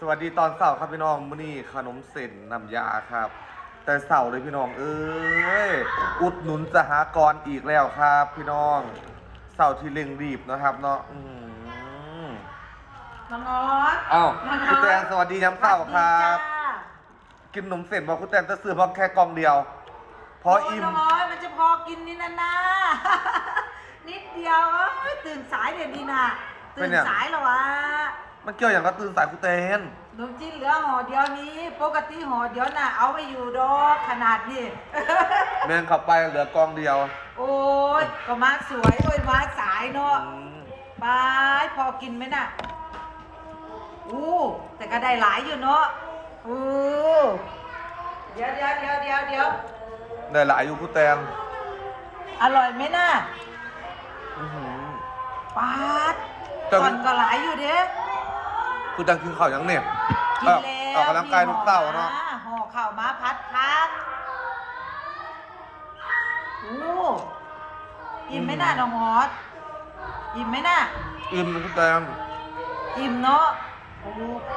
สวัสดีตอนเสาร์ครับพี่น้องมื้อนี้ขนมเส้นน้ำยาครับ แต่เสาร์เลยพี่น้องเอ้ยอุดหนุนสหกรณ์อีกแล้วครับ พี่น้องเสาร์ที่เร่งรีบนะครับเนาะอื้อหือน้องออสอ้าวน้องออสคุณแตนสวัสดีย้ำเสาร์ครับ สวัสดีจ้ากินขนมเส้นบอกคุณแตนจะซื้อเพราะแค่กล่องเดียว พออิ่ม โน้องออสมันจะพอกินนี่นะนะ นิดเดียวเอ้ยตื่นสายเดี๋ยวนี้นะตื่นสายแล้ววะ มันเกี่ยวอย่างก็ตื่นสายคุณแตนขนมจีนเหลือห่อเดียวนี้ ปกติห่อเดียวน่ะเอาไม่อยู่ดอกขนาดนี้ แมงเข้าไปเหลือกล่องเดียวโอ้ยก็มาสวยโอ้ยมาสายเนาะอืมบายพอกินไหมน่ะอู้แต่ก็ได้หลายอยู่เนาะอู้เดี๋ยวเดี๋ยวเดี๋ยวเดี๋ยวเดี๋ยวได้หลายอยู่คุณแตนอร่อยไหมน่ะอื้อหือ ปาดแต่ ก่อนก็หลายอยู่เด้ คุณแตนกินข้าวยังเนี่ยกินแล้วออกกำลังกายทุกเสาร์เนาะมีห่อข้าวมาพัดพักโอ้อิ่มไหมน่ะน้องฮอตอิ่มไหมน่ะอิ่มคุณแตนอิ่มเนาะโอ้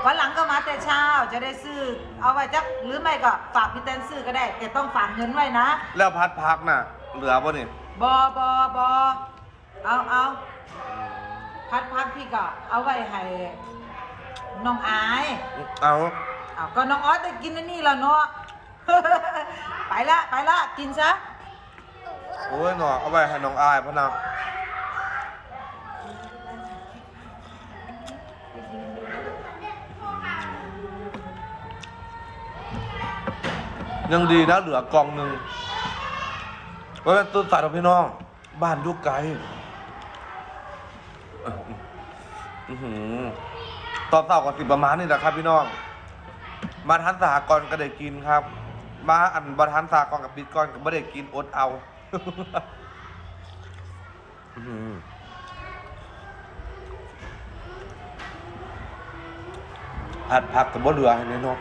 วันหลังก็มาแต่เช้าจะได้ซื้อ เอาไว้จักหรือไม่ก็ฝากพี่เต้นซื้อก็ได้ แต่ต้องฝากเงินไว้นะ แล้วพัดพักน่ะ เหลือป่ะนี่บอบอบอเอาเอาพัดพัดพี่ก็เอาไว้ให้ น้องอาย เอาเอาก็น้องออสได้กินอันนี่แล้วเนาะ ไปละไปละกินซะ โอ้ยหนอเอาไปให้น้องอายพะนะยังดีนะเหลือกล่องหนึ่งเพราะเป็นตื่นสายของพี่น้อง บ้านอยุกไกลอื้อหือ ตอนเสาร์กับสิบประมาณนี่แหละครับ พี่น้อง มาทันสหกรณ์ก็ได้กินครับ มาอันบทันสหกรณ์กับปิดก่อนก็ไม่ได้กินอดเอาอือหือผัดผักกับบ่เหลือให้น่เนอน